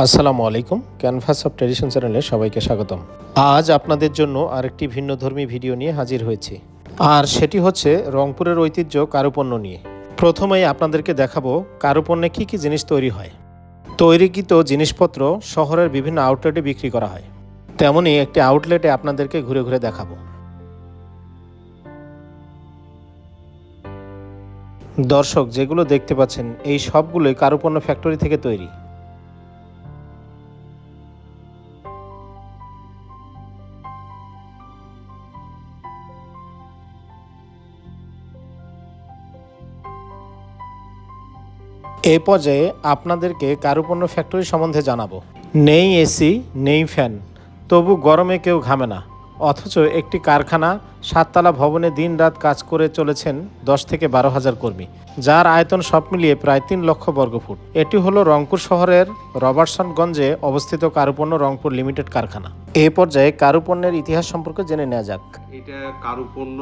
আসসালামু আলাইকুম canvas of tradition চ্যানেলে সবাইকে স্বাগতম। আজ আপনাদের জন্য আরেকটি ভিন্নধর্মী ভিডিও নিয়ে হাজির হয়েছি। আর সেটি হচ্ছে রংপুরের ঐতিহ্য কারুপণ্য নিয়ে। প্রথমেই আপনাদেরকে দেখাবো কারুপণ্যে কী কী জিনিস তৈরি হয়। তৈরিকৃত জিনিসপত্র শহরের বিভিন্ন আউটলেটে বিক্রি করা হয়। তেমনই একটি আউটলেটে আপনাদেরকে ঘুরে ঘুরে দেখাবো। দর্শক, যেগুলো দেখতে পাচ্ছেন, এই সবগুলোই কারুপণ্য ফ্যাক্টরি থেকে তৈরি। এই পর্যায়ে আপনাদেরকে কারুপণ্য ফ্যাক্টরি সম্বন্ধে জানাব। নেই এসি, নেই ফ্যান, তবু গরমে কেউ ঘামে না। অথচ একটি কারখানা সাততলা ভবনে দিনরাত কাজ করে চলেছেন দশ থেকে বারো হাজার কর্মী, যার আয়তন সব মিলিয়ে প্রায় তিন লক্ষ বর্গফুট এটি হলো রংপুর শহরের রবার্টসনগঞ্জে অবস্থিত কারুপণ্য রংপুর লিমিটেড কারখানা। এ পর্যায়ে কারুপণ্যের ইতিহাস সম্পর্কে জেনে নেওয়া যাক। এটা কারুপণ্য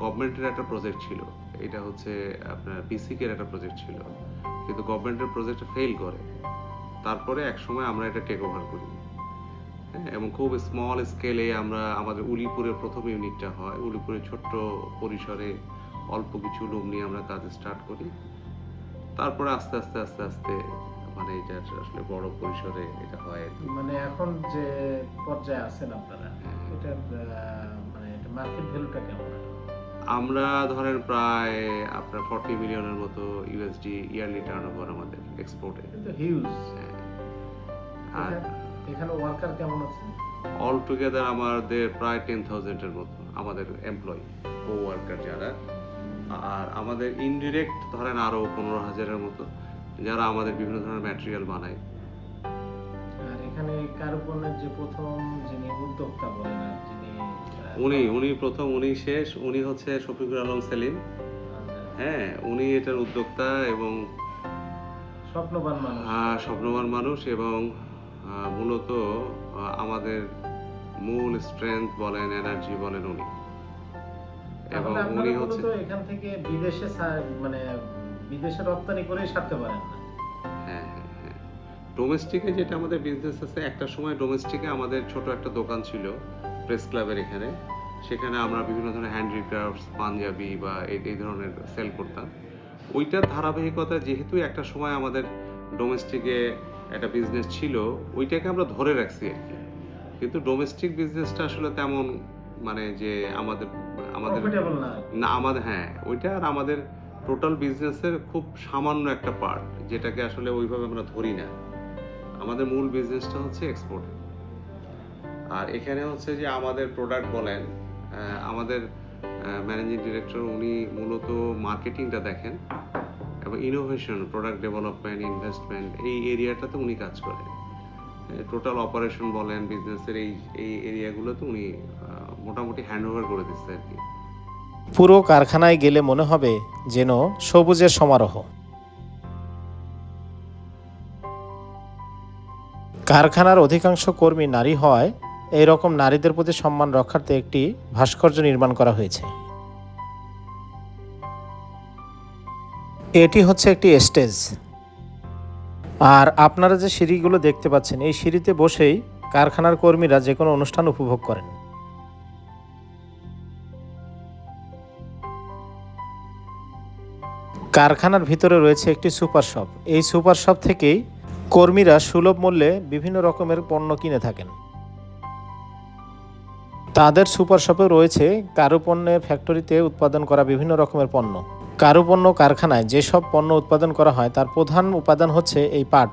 গভর্নমেন্টের একটা প্রজেক্ট ছিল। এটা হচ্ছে আপনার বিসিকের একটা প্রজেক্ট ছিল। কিন্তু গভর্নমেন্টের প্রজেক্টটা ফেল করে। তারপরে এক সময় আমরা এটা টেক ওভার করি। হ্যাঁ, এবং খুব স্মল স্কেলে আমরা আমাদের উলিপুরের প্রথম ইউনিটটা হয়। উলিপুরের ছোট্ট পরিসরে অল্প কিছু লোক নিয়ে আমরা কাজ স্টার্ট করি। তারপরে আস্তে আস্তে আস্তে আস্তে মানে এটা আসলে বড় পরিসরে এটা হয়। মানে এখন যে পর্যায়ে আছেন আপনারা হ্যাঁ। এটার মানে মার্কেট ভ্যালুটা কেমন? আমরা ধরেন প্রায় আপনার ফর্টি মিলিয়নের মতো ইউএসডি ইয়ারলি টার্ন ওভার আমাদের এক্সপোর্টে হিউজ আর এখানে ওয়ার্কার কেমন আছে? অল টুগেদার আমাদের প্রায় টেন থাউজেন্ডের মতো আমাদের এমপ্লয়ি কো ওয়ার্কার যারা। আর আমাদের ইনডিরেক্ট ধরেন আরও পনেরো হাজারের মতো যারা আমাদের বিভিন্ন ধরনের ম্যাটেরিয়াল বানায়। আর এখানে কারুপণ্যের যে প্রথম যিনি উদ্যোক্তা বলেন আর উনি উনি প্রথম উনি শেষ উনি হচ্ছে শফিকুর আলম সেলিম। হ্যাঁ উনি এটার উদ্যোক্তা এবং স্বপ্নবান মানুষ। আহ, স্বপ্নবান মানুষ এবং মূলত আমাদের মূল স্ট্রেংথ বলেন এনার্জি বলেন উনি। এবং উনি হচ্ছে এখান থেকে বিদেশে মানে বিদেশে রপ্তানি করেই সারতে পারেন না। হ্যাঁ হ্যাঁ হ্যাঁ। ডোমেস্টিকে যেটা আমাদের বিজনেস আছে একটা সময় ডোমেস্টিকে আমাদের ছোট একটা দোকান ছিল। প্রেস ক্লাবের এখানে। সেখানে আমরা বিভিন্ন ধরনের হ্যান্ডিক্রাফটস পাঞ্জাবি বা এই ধরনের সেল করতাম। ওইটার ধারাবাহিকতা যেহেতু একটা সময় আমাদের ডোমেস্টিকে একটা বিজনেস ছিল ওইটাকে আমরা ধরে রাখছি আর কি। কিন্তু ডোমেস্টিক বিজনেসটা আসলে তেমন মানে যে আমাদের আমাদের না। না আমাদের হ্যাঁ ওইটা আর আমাদের টোটাল বিজনেসের খুব সামান্য একটা পার্ট যেটাকে আসলে ওইভাবে আমরা ধরি না। আমাদের মূল বিজনেসটা হচ্ছে এক্সপোর্ট আর এখানে হচ্ছে যে আমাদের প্রোডাক্ট বলেন আমাদের ম্যানেজিং ডিরেক্টর উনি মূলত মার্কেটিংটা দেখেন এবং ইনোভেশন প্রোডাক্ট ডেভেলপমেন্ট ইনভেস্টমেন্ট এই এরিয়াটাতে উনি কাজ করেন। টোটাল অপারেশন বলেন বিজনেসের এই এই এরিয়াগুলোতে উনি মোটামুটি হ্যান্ড ওভার করে দিচ্ছে আর কি। পুরো কারখানায় গেলে মনে হবে যেন সবুজের সমারোহ। কারখানার অধিকাংশ কর্মী নারী হওয়ায় এই রকম নারীদের প্রতি সম্মান রক্ষার্থে একটি ভাস্কর্য নির্মাণ করা হয়েছে। এটি হচ্ছে একটি স্টেজ। আর আপনারা যে সিঁড়িগুলো দেখতে পাচ্ছেন, এই সিঁড়িতে বসেই কারখানার কর্মীরা যে কোনো অনুষ্ঠান উপভোগ করেন। কারখানার ভিতরে রয়েছে একটি সুপার শপ। এই সুপার শপ থেকেই কর্মীরা সুলভ মূল্যে বিভিন্ন রকমের পণ্য কিনে থাকেন। তাদের সুপার শপে রয়েছে কারুপণ্যের ফ্যাক্টরিতে উৎপাদন করা বিভিন্ন রকমের পণ্য। কারুপণ্য কারখানায় যেসব পণ্য উৎপাদন করা হয়, তার প্রধান উপাদান হচ্ছে এই পাট।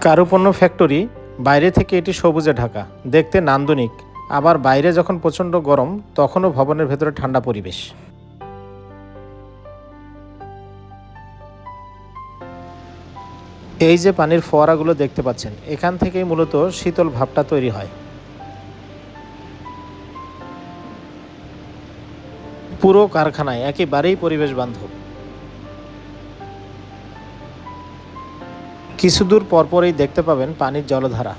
কারুপণ্য ফ্যাক্টরি বাইরে থেকে এটি সবুজে ঢাকা, দেখতে নান্দনিক। আবার বাইরে যখন প্রচণ্ড গরম, তখনও ভবনের ভেতরে ঠান্ডা পরিবেশ। এই যে পানির ফোয়ারাগুলো দেখতে পাচ্ছেন, এখান থেকেই মূলত শীতল ভাবটা তৈরি হয়। পুরো কারখানায় একেবারেই পরিবেশ বান্ধব। কিছু দূর পরপরই দেখতে পাবেন পানির জলধারা।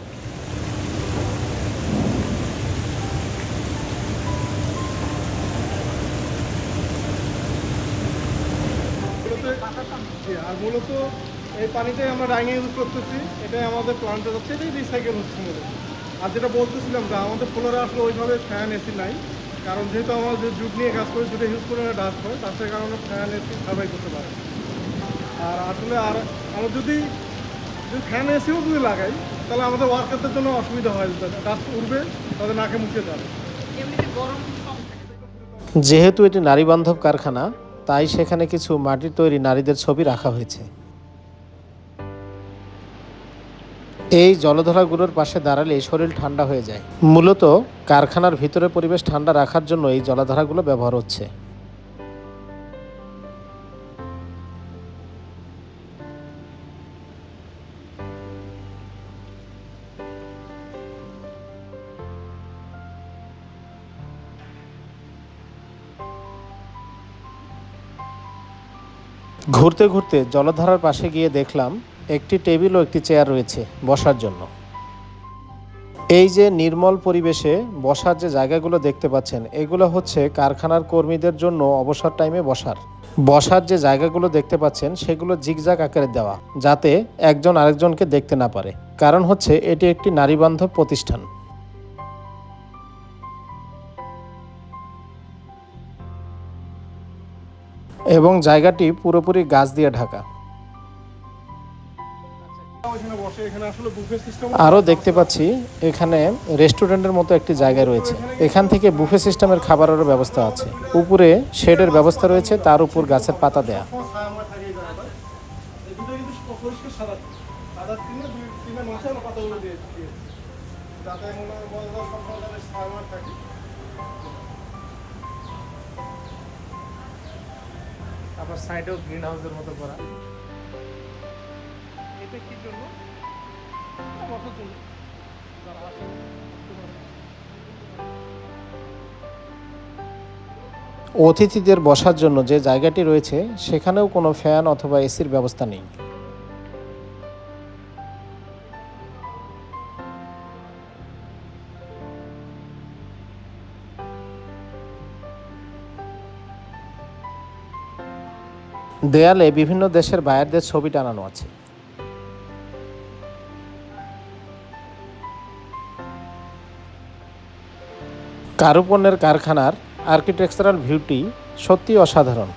পানিটাই আমরা ডাইনিং ইউজ করতেছি এটাই আমাদের প্লান্টে যাচ্ছে এটাই রিসাইকেল হচ্ছে মূলত আর যেটা বলতেছিলাম যে আমাদের ফ্লোরে আসলে ওইভাবে ফ্যান এসি নাই কারণ যেহেতু আমরা যে জুট নিয়ে কাজ করি জুটে ইউজ করে ডাস্ট হয় ডাস্টের কারণে ফ্যান এসি সার্ভাই করতে পারে আর আসলে আর আমরা যদি যদি ফ্যান এসিও যদি লাগাই তাহলে আমাদের ওয়ার্কারদের জন্য অসুবিধা হয় ডাস্ট উঠবে তাদের নাকে মুখে যাবে। যেহেতু এটি নারী বান্ধব কারখানা তাই সেখানে কিছু মাটির তৈরি নারীদের ছবি রাখা হয়েছে। এই জলধারাগুলোর পাশে দাঁড়ালে শরীর ঠান্ডা হয়ে যায়। মূলত কারখানার ভিতরে পরিবেশ ঠান্ডা রাখার জন্য এই জলাধারাগুলো ব্যবহার হচ্ছে। ঘুরতে ঘুরতে জলধারার পাশে গিয়ে দেখলাম একটি টেবিল ও একটি চেয়ার রয়েছে বসার জন্য। এই যে নির্মল পরিবেশে বসার যে জায়গাগুলো দেখতে পাচ্ছেন, এগুলো হচ্ছে কারখানার কর্মীদের জন্য অবসর টাইমে বসার। বসার যে জায়গাগুলো দেখতে পাচ্ছেন, সেগুলো জিগজাগ আকারে দেওয়া, যাতে একজন আরেকজনকে দেখতে না পারে। কারণ হচ্ছে, এটি একটি নারীবান্ধব প্রতিষ্ঠান। এবং জায়গাটি পুরোপুরি গাছ দিয়ে ঢাকা। আরও দেখতে পাচ্ছি, এখানে রেস্টুরেন্টের মতো একটি জায়গা রয়েছে। এখান থেকে বুফে সিস্টেমের খাবারেরও ব্যবস্থা আছে। উপরে শেডের ব্যবস্থা রয়েছে, তার উপর গাছের পাতা দেয়া। আবার সাইডেও গ্রিন হাউসের মতো করা। এটা জন্য। যারা অতিথিদের বসার জন্য যে জায়গাটি রয়েছে, সেখানেও কোনো ফ্যান অথবা এসির ব্যবস্থা নেই। দেয়ালে বিভিন্ন দেশের বায়ারদের ছবি টানানো আছে। কারুপণ্যের কারখানার আর্কিটেকচারাল ভিউটি সত্যি অসাধারণ।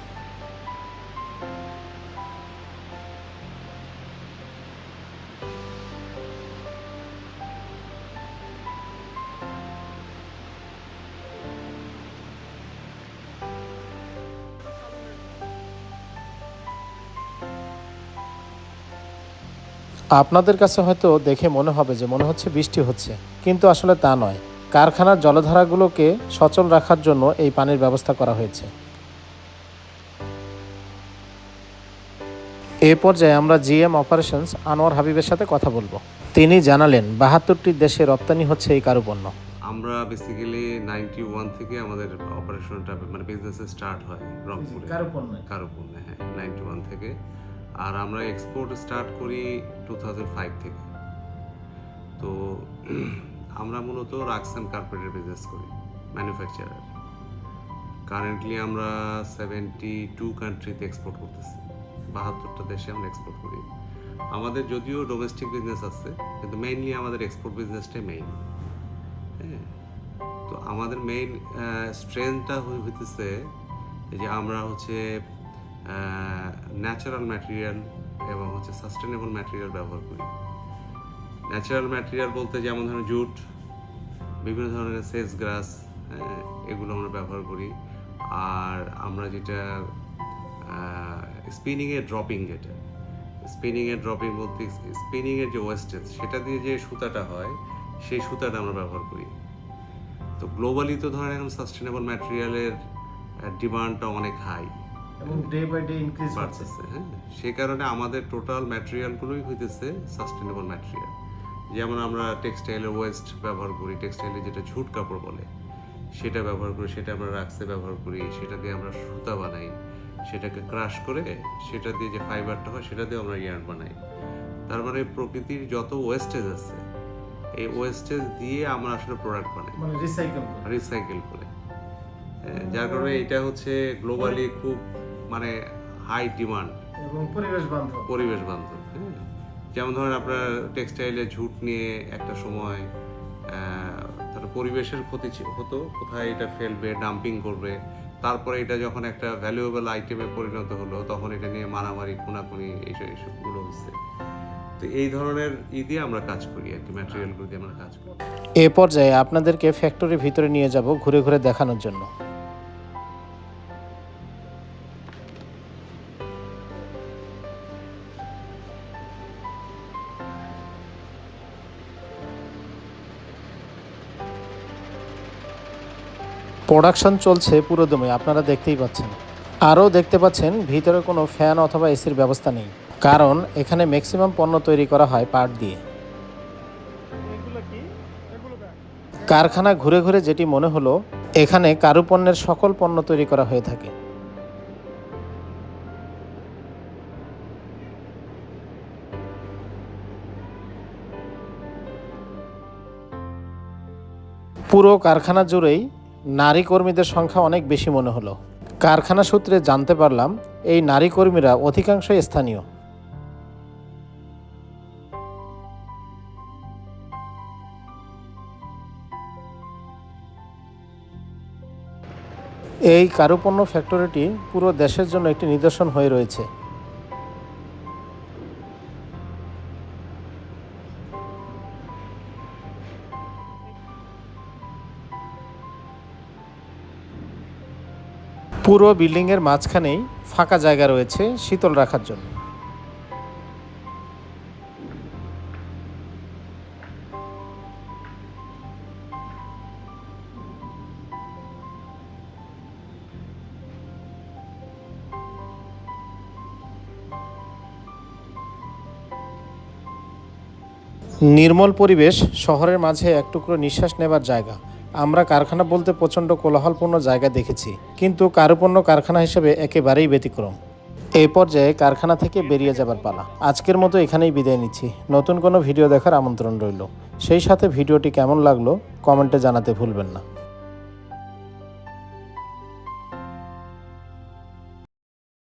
আপনাদের কাছে হয়তো দেখে মনে হবে যে মনে হচ্ছে বৃষ্টি হচ্ছে, কিন্তু আসলে তা নয়। কারখানার জলধারাগুলোকে সচল রাখার জন্য এই পানির ব্যবস্থা করা হয়েছে। এ পর্যায়ে আমরা জিএম অপারেশনস আনোয়ার হাবিবের সাথে কথা বলব। তিনি জানালেন বাহাত্তরটি দেশে রপ্তানি হচ্ছে এই কারুপণ্য। আমরা বেসিক্যালি নাইনটি ওয়ান থেকে আমাদের অপারেশনটা মানে বিজনেস স্টার্ট হয় রংপুরে। কারুপণ্যে? হ্যাঁ নাইনটি ওয়ান থেকে। আর আমরা এক্সপোর্ট স্টার্ট করি টু থাউজেন্ড ফাইভ থেকে। তো আমরা মূলত রাক্সান কার্পেটের বিজনেস করি ম্যানুফ্যাকচারার কারেন্টলি আমরা সেভেন্টি টু কান্ট্রিতে এক্সপোর্ট করতেছি, বাহাত্তরটা দেশে আমরা এক্সপোর্ট করি। আমাদের যদিও ডোমেস্টিক বিজনেস আছে, কিন্তু মেইনলি আমাদের এক্সপোর্ট বিজনেসটাই মেইন হ্যাঁ তো আমাদের মেইন স্ট্রেংথটা হইতেছে যে আমরা হচ্ছে ন্যাচারাল ম্যাটেরিয়াল এবং হচ্ছে সাস্টেনেবল ম্যাটেরিয়াল ব্যবহার করি। ন্যাচারাল ম্যাটেরিয়াল বলতে যেমন ধরনের জুট বিভিন্ন ধরনের সেস গ্রাস হ্যাঁ এগুলো আমরা ব্যবহার করি। আর আমরা যেটা স্পিনিংয়ে ড্রপিং যেটা স্পিনিংয়ে ড্রপিং বলতে স্পিনিংয়ের যে ওয়েস্টেজ সেটা দিয়ে যে সুতাটা হয় সেই সুতাটা আমরা ব্যবহার করি। তো গ্লোবালি তো ধরেন এখন সাস্টেনেবল ম্যাটেরিয়ালের ডিমান্ডটা অনেক হাই। এবং ডে বাই ডে ইনক্রিজ বাড়তেছে হ্যাঁ। সে কারণে আমাদের টোটাল ম্যাটেরিয়ালগুলোই হইতেছে সাস্টেনেবল ম্যাটেরিয়াল যেমন আমরা টেক্সটাইলের ওয়েস্ট ব্যবহার করি টেক্সটাইলে যেটা ঝুট কাপড় বলে সেটা ব্যবহার করি সেটা আমরা রাক্সে ব্যবহার করি সেটা দিয়ে আমরা সুতা বানাই সেটাকে ক্রাশ করে সেটা দিয়ে যে ফাইবারটা হয় সেটা দিয়ে আমরা ইয়ার্ন বানাই। তার মানে প্রকৃতির যত ওয়েস্টেজ আছে এই ওয়েস্টেজ দিয়ে আমরা আসলে প্রোডাক্ট বানাই। মানে রিসাইকেল রিসাইকেল করে। হ্যাঁ, যার কারণে এটা হচ্ছে গ্লোবালি খুব মানে হাই ডিমান্ড এবং পরিবেশ বান্ধব। পরিবেশ বান্ধব। যেমন ধরেন আপনার টেক্সটাইলে ঝুট নিয়ে একটা সময় তার পরিবেশের ক্ষতি হতো, কোথায় এটা ফেলবে ডাম্পিং করবে, তারপরে এটা যখন একটা ভ্যালুয়েবল আইটেমে পরিণত হলো, তখন এটা নিয়ে মারামারি, খুনাখুনি এইসব, এইসবগুলো হচ্ছে। তো এই ধরনের ই দিয়ে আমরা কাজ করি আর কি ম্যাটেরিয়ালগুলো দিয়ে আমরা কাজ করি। এ পর্যায়ে আপনাদেরকে ফ্যাক্টরির ভিতরে নিয়ে যাব ঘুরে ঘুরে দেখানোর জন্য। প্রোডাকশন চলছে পুরোদমে আপনারা দেখতেই পাচ্ছেন। আরও দেখতে পাচ্ছেন ভিতরে কোনো ফ্যান অথবা এসির ব্যবস্থা নেই। কারণ এখানে ম্যাক্সিমাম পণ্য তৈরি করা হয় পাট দিয়ে। কারখানা ঘুরে ঘুরে যেটি মনে হলো এখানে কারুপণ্যের সকল পণ্য তৈরি করা হয়ে থাকে। পুরো কারখানা জুড়েই নারী কর্মীদের সংখ্যা অনেক বেশি মনে হলো। কারখানা সূত্রে জানতে পারলাম, এই নারী কর্মীরা অধিকাংশই স্থানীয়। এই কারুপণ্য ফ্যাক্টরিটি পুরো দেশের জন্য একটি নিদর্শন হয়ে রয়েছে। পুরো বিল্ডিংয়ের মাঝখানেই ফাঁকা জায়গা রয়েছে শীতল রাখার জন্য। নির্মল পরিবেশ শহরের মাঝে এক টুকরো নিঃশ্বাস নেবার জায়গা। আমরা কারখানা বলতে প্রচণ্ড কোলাহলপূর্ণ জায়গা দেখেছি, কিন্তু কারুপণ্য কারখানা হিসেবে একেবারেই ব্যতিক্রম। এই পর্যায়ে কারখানা থেকে বেরিয়ে যাবার পালা। আজকের মতো এখানেই বিদায় নিচ্ছি। নতুন কোনো ভিডিও দেখার আমন্ত্রণ রইল। সেই সাথে ভিডিওটি কেমন লাগল কমেন্টে জানাতে ভুলবেন না।